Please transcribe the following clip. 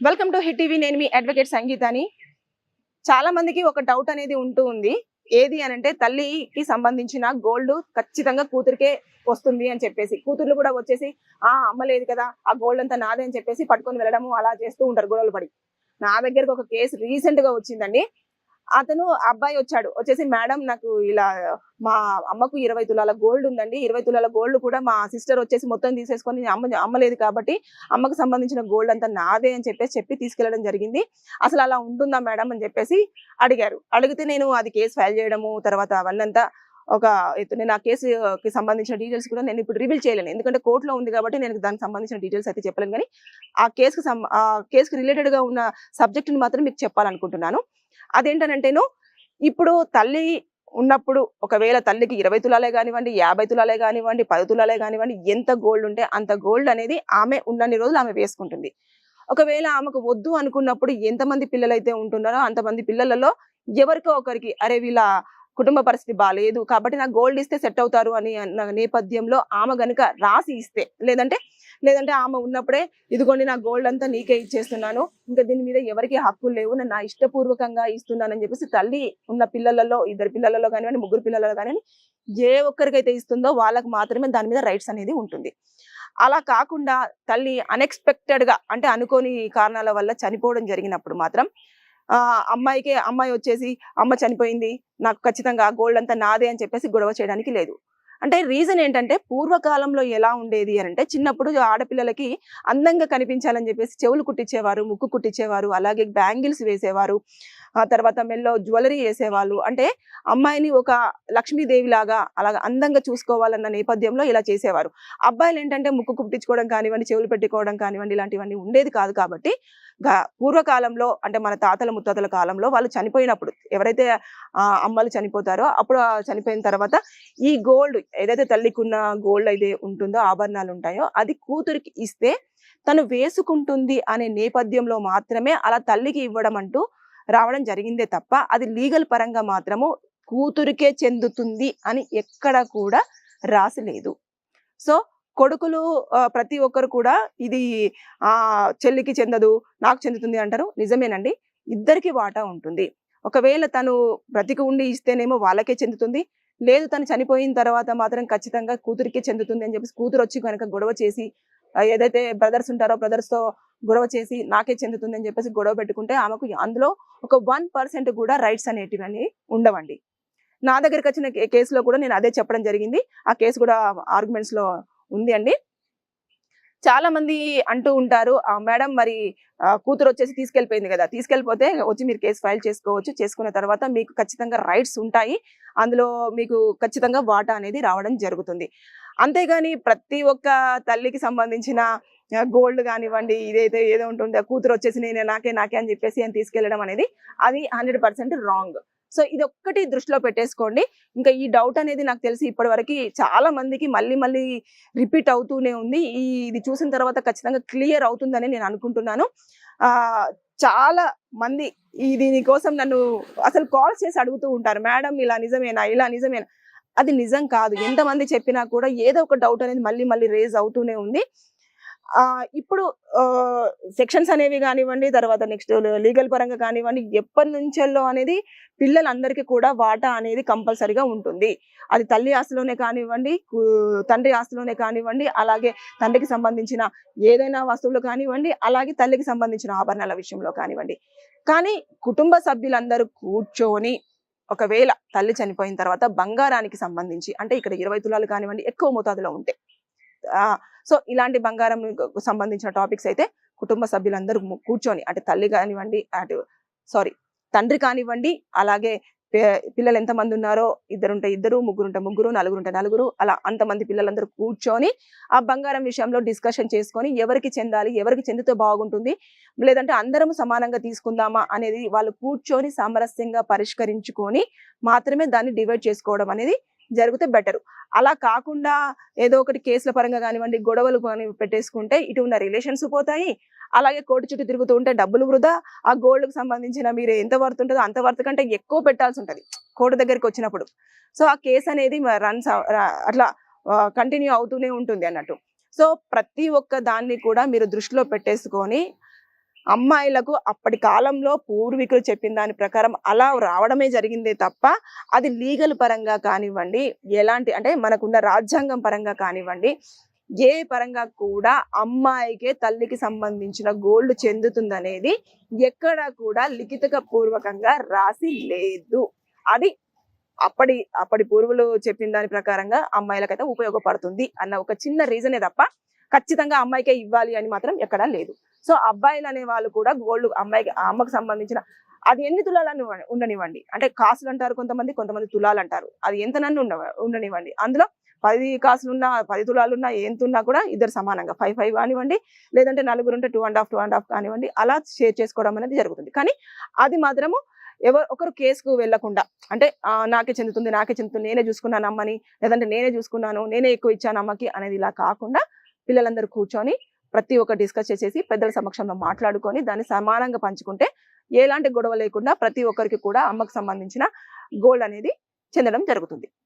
Welcome to hit TV నేను మీ advocate సంగీతాని. చాలా మందికి ఒక డౌట్ అనేది ఉంటూ ఉంది. ఏది అని అంటే తల్లికి సంబంధించిన గోల్డ్ ఖచ్చితంగా కూతురికే వస్తుంది అని చెప్పేసి. కూతుర్లు కూడా వచ్చేసి ఆ అమ్మ లేదు కదా ఆ గోల్డ్ అంతా నాదే అని చెప్పేసి పట్టుకొని వెళ్ళడము అలా చేస్తూ ఉంటారు గొడవలు పడి. నా దగ్గరకు ఒక కేసు రీసెంట్గా వచ్చిందండి. అతను అబ్బాయి వచ్చాడు. వచ్చేసి మేడం నాకు ఇలా మా అమ్మకు ఇరవై తులాల గోల్డ్ ఉందండి. ఇరవై తులాల గోల్డ్ కూడా మా సిస్టర్ వచ్చేసి మొత్తం తీసేసుకొని అమ్మ అమ్మలేదు కాబట్టి అమ్మకు సంబంధించిన గోల్డ్ అంతా నాదే అని చెప్పేసి చెప్పి తీసుకెళ్ళడం జరిగింది. అసలు అలా ఉంటుందా మేడం అని చెప్పేసి అడిగారు. అడిగితే నేను అది కేసు ఫైల్ చేయడము తర్వాత అవన్నంతా ఒక నేను ఆ కేసుకి సంబంధించిన డీటెయిల్స్ కూడా నేను ఇప్పుడు రివీల్ చేయలేను. ఎందుకంటే కోర్టులో ఉంది కాబట్టి నేను దానికి సంబంధించిన డీటెయిల్స్ అయితే చెప్పలేను. కానీ ఆ కేసుకు సం- ఆ కేసుకు రిలేటెడ్గా ఉన్న సబ్జెక్టుని మాత్రం మీకు చెప్పాలనుకుంటున్నాను. అదేంటనంటేను ఇప్పుడు తల్లి ఉన్నప్పుడు ఒకవేళ తల్లికి ఇరవై తులాలే కానివ్వండి యాభై తులాలే కానివ్వండి పది తులాలే కానివ్వండి ఎంత గోల్డ్ ఉంటే అంత గోల్డ్ అనేది ఆమె ఉన్నన్ని రోజులు ఆమె వేసుకుంటుంది. ఒకవేళ ఆమెకు వద్దు అనుకున్నప్పుడు ఎంతమంది పిల్లలు అయితే ఉంటున్నారో అంతమంది పిల్లలలో ఎవరికో ఒకరికి అరే వీళ్ళ కుటుంబ పరిస్థితి బాగాలేదు కాబట్టి నాకు గోల్డ్ ఇస్తే సెట్ అవుతారు అని అన్న నేపథ్యంలో ఆమె గనుక రాసి ఇస్తే లేదంటే లేదంటే ఆమె ఉన్నప్పుడే ఇదిగోండి నా గోల్డ్ అంతా నీకే ఇచ్చేస్తున్నాను ఇంకా దీని మీద ఎవరికి హక్కులు లేవు నేను నా ఇష్టపూర్వకంగా ఇస్తున్నానని చెప్పేసి తల్లి ఉన్న పిల్లలలో ఇద్దరు పిల్లలలో కానివ్వండి ముగ్గురు పిల్లలలో కానివ్వండి ఏ ఒక్కరికైతే ఇస్తుందో వాళ్ళకి మాత్రమే దాని మీద రైట్స్ అనేది ఉంటుంది. అలా కాకుండా తల్లి అన్ఎక్స్పెక్టెడ్గా అంటే అనుకోని కారణాల వల్ల చనిపోవడం జరిగినప్పుడు మాత్రం అమ్మాయికి అమ్మాయి వచ్చేసి అమ్మ చనిపోయింది నాకు ఖచ్చితంగా గోల్డ్ అంతా నాదే అని చెప్పేసి గొడవ చేయడానికి లేదు. అంటే రీజన్ ఏంటంటే పూర్వకాలంలో ఎలా ఉండేది అని అంటే చిన్నప్పుడు ఆడపిల్లలకి అందంగా కనిపించాలని చెప్పేసి చెవులు కుట్టించేవారు ముక్కు కుట్టించేవారు అలాగే బ్యాంగిల్స్ వేసేవారు. ఆ తర్వాత మెల్లో జ్యువెలరీ వేసేవాళ్ళు. అంటే అమ్మాయిని ఒక లక్ష్మీదేవి లాగా అలాగా అందంగా చూసుకోవాలన్న నేపథ్యంలో ఇలా చేసేవారు. అబ్బాయిలు ఏంటంటే ముక్కు కుట్టించుకోవడం కానివ్వండి చెవులు పెట్టుకోవడం కానివ్వండి ఇలాంటివన్నీ ఉండేది కాదు కాబట్టి పూర్వకాలంలో అంటే మన తాతల ముత్తాతల కాలంలో వాళ్ళు చనిపోయినప్పుడు ఎవరైతే ఆ అమ్మలు చనిపోతారో అప్పుడు చనిపోయిన తర్వాత ఈ గోల్డ్ ఏదైతే తల్లికున్న గోల్డ్ అయితే ఉంటుందో ఆభరణాలు ఉంటాయో అది కూతురికి ఇస్తే తను వేసుకుంటుంది అనే నేపథ్యంలో మాత్రమే అలా తల్లికి ఇవ్వడం అంటూ రావడం జరిగిందే తప్ప అది లీగల్ పరంగా మాత్రము కూతురికే చెందుతుంది అని ఎక్కడ కూడా రాసి లేదు. సో కొడుకులు ప్రతి ఒక్కరు కూడా ఇది ఆ చెల్లికి చెందదు నాకు చెందుతుంది అంటారు. నిజమేనండి. ఇద్దరికి వాటా ఉంటుంది. ఒకవేళ తను బ్రతికి ఉండి ఇస్తేనేమో వాళ్ళకే చెందుతుంది. లేదు తను చనిపోయిన తర్వాత మాత్రం ఖచ్చితంగా కూతురికే చెందుతుంది అని చెప్పేసి కూతురు వచ్చి కనుక గొడవ చేసి ఏదైతే బ్రదర్స్ ఉంటారో బ్రదర్స్తో గొడవ చేసి నాకే చెందుతుంది అని చెప్పేసి గొడవ పెట్టుకుంటే ఆమెకు అందులో ఒక వన్ పర్సెంట్ కూడా రైట్స్ అని ఉండవండి. నా దగ్గరికి వచ్చిన కేసులో కూడా నేను అదే చెప్పడం జరిగింది. ఆ కేసు కూడా ఆర్గ్యుమెంట్స్లో ఉంది అండి. చాలా మంది అంటూ ఉంటారు "ఆ, మేడం మరి కూతురు వచ్చేసి తీసుకెళ్ళిపోయింది కదా తీసుకెళ్ళిపోతే వచ్చి మీరు కేసు ఫైల్ చేసుకోవచ్చు. చేసుకున్న తర్వాత మీకు ఖచ్చితంగా రైట్స్ ఉంటాయి. అందులో మీకు ఖచ్చితంగా వాటా అనేది రావడం జరుగుతుంది. అంతేగాని ప్రతి ఒక్క తల్లికి సంబంధించిన గోల్డ్ కానివ్వండి ఇదైతే ఏదో ఉంటుంది ఆ కూతురు వచ్చేసి నేను నాకే నాకే అని చెప్పేసి అని తీసుకెళ్ళడం అనేది అది హండ్రెడ్ పర్సెంట్ రాంగ్ సో ఇది ఒక్కటి దృష్టిలో పెట్టేసుకోండి. ఇంకా ఈ డౌట్ అనేది నాకు తెలిసి ఇప్పటి వరకు చాలా మందికి మళ్ళీ మళ్ళీ రిపీట్ అవుతూనే ఉంది. ఈ ఇది చూసిన తర్వాత ఖచ్చితంగా క్లియర్ అవుతుందని నేను అనుకుంటున్నాను. చాలా మంది ఈ దీనికోసం నన్ను అసలు కాల్ చేసి అడుగుతూ ఉంటారు. మేడం ఇలా నిజమేనా? ఇలా నిజమేనా? అది నిజం కాదు. ఎంతమంది చెప్పినా కూడా ఏదో ఒక డౌట్ అనేది మళ్ళీ మళ్ళీ రేజ్ అవుతూనే ఉంది. ఇప్పుడు సెక్షన్స్ అనేవి కానివ్వండి తర్వాత నెక్స్ట్ లీగల్ పరంగా కానివ్వండి ఎప్పటి నుంచెల్లో అనేది పిల్లలందరికీ కూడా వాటా అనేది కంపల్సరిగా ఉంటుంది. అది తల్లి ఆస్తిలోనే కానివ్వండి తండ్రి ఆస్తిలోనే కానివ్వండి అలాగే తండ్రికి సంబంధించిన ఏదైనా వస్తువులు కానివ్వండి అలాగే తల్లికి సంబంధించిన ఆభరణాల విషయంలో కానివ్వండి. కానీ కుటుంబ సభ్యులందరూ కూర్చొని ఒకవేళ తల్లి చనిపోయిన తర్వాత బంగారానికి సంబంధించి అంటే ఇక్కడ ఇరవై తులాలు కానివ్వండి ఎక్కువ మోతాదులో ఉంటాయి సో ఇలాంటి బంగారం సంబంధించిన టాపిక్స్ అయితే కుటుంబ సభ్యులందరూ కూర్చొని అంటే తల్లి కానివ్వండి అటు సారీ తండ్రి కానివ్వండి అలాగే పిల్లలు ఎంతమంది ఉన్నారో ఇద్దరుంటే ఇద్దరు ముగ్గురుంటే ముగ్గురు నలుగురుంటే నలుగురు అలా అంతమంది పిల్లలందరూ కూర్చొని ఆ బంగారం విషయంలో డిస్కషన్ చేసుకొని ఎవరికి చెందాలి ఎవరికి చెందితే బాగుంటుంది లేదంటే అందరం సమానంగా తీసుకుందామా అనేది వాళ్ళు కూర్చొని సామరస్యంగా పరిష్కరించుకొని మాత్రమే దాన్ని డివైడ్ చేసుకోవడం అనేది జరిగితే బెటర్. అలా కాకుండా ఏదో ఒకటి కేసుల పరంగా కానివ్వండి గొడవలు కానీ పెట్టేసుకుంటే ఇటు ఉన్న రిలేషన్స్ పోతాయి. అలాగే కోర్టు చుట్టూ తిరుగుతూ ఉంటే డబ్బులు వృధా. ఆ గోల్డ్కి సంబంధించిన మీరు ఎంత వర్త్ ఉంటుందో అంత వర్త్ కంటే ఎక్కువ పెట్టాల్సి ఉంటుంది కోర్టు దగ్గరికి వచ్చినప్పుడు. సో ఆ కేసు అనేది రన్స్ అట్లా కంటిన్యూ అవుతూనే ఉంటుంది అన్నట్టు. సో ప్రతి ఒక్క దాన్ని కూడా మీరు దృష్టిలో పెట్టేసుకొని అమ్మాయిలకు అప్పటి కాలంలో పూర్వీకులు చెప్పిన దాని ప్రకారం అలా రావడమే జరిగిందే తప్ప అది లీగల్ పరంగా కానివ్వండి ఎలాంటి అంటే మనకున్న రాజ్యాంగం పరంగా కానివ్వండి ఏ పరంగా కూడా అమ్మాయికే తల్లికి సంబంధించిన గోల్డ్ చెందుతుందనేది ఎక్కడ కూడా లిఖితక పూర్వకంగా రాసి లేదు. అది అప్పటి అప్పటి పూర్వులు చెప్పిన దాని ప్రకారంగా అమ్మాయిలకైతే ఉపయోగపడుతుంది అన్న ఒక చిన్న రీజనే తప్ప ఖచ్చితంగా అమ్మాయికే ఇవ్వాలి అని మాత్రం ఎక్కడా లేదు. సో అబ్బాయిలు అనే వాళ్ళు కూడా గోల్డ్ అమ్మాయికి అమ్మకు అమ్మకి సంబంధించిన అది ఎన్ని తులాలను ఉండనివ్వండి. అంటే కాసులు అంటారు కొంతమంది కొంతమంది తులాలు అంటారు అది ఎంత నన్ను ఉండ ఉండనివ్వండి. అందులో పది కాసులున్నా పది తులాలున్నా ఎంత కూడా ఇద్దరు సమానంగా. ఫైవ్ ఫైవ్ కానివ్వండి లేదంటే నలుగురు ఉంటే two and half two and half కానివ్వండి అలా షేర్ చేసుకోవడం అనేది జరుగుతుంది. కానీ అది మాత్రము ఎవరు ఒకరు కేసుకు వెళ్ళకుండా అంటే నాకే చెందుతుంది నాకే చెందుతుంది నేనే చూసుకున్నాను అమ్మని లేదంటే నేనే చూసుకున్నాను నేనే ఎక్కువ ఇచ్చాను అమ్మకి అనేది ఇలా కాకుండా పిల్లలందరూ కూర్చొని ప్రతి ఒక్క డిస్కస్ చేసేసి పెద్దల సమక్షంలో మాట్లాడుకొని దాన్ని సమానంగా పంచుకుంటే ఎలాంటి గొడవ లేకుండా ప్రతి ఒక్కరికి కూడా అమ్మకు సంబంధించిన గోల్డ్ అనేది చెందడం జరుగుతుంది.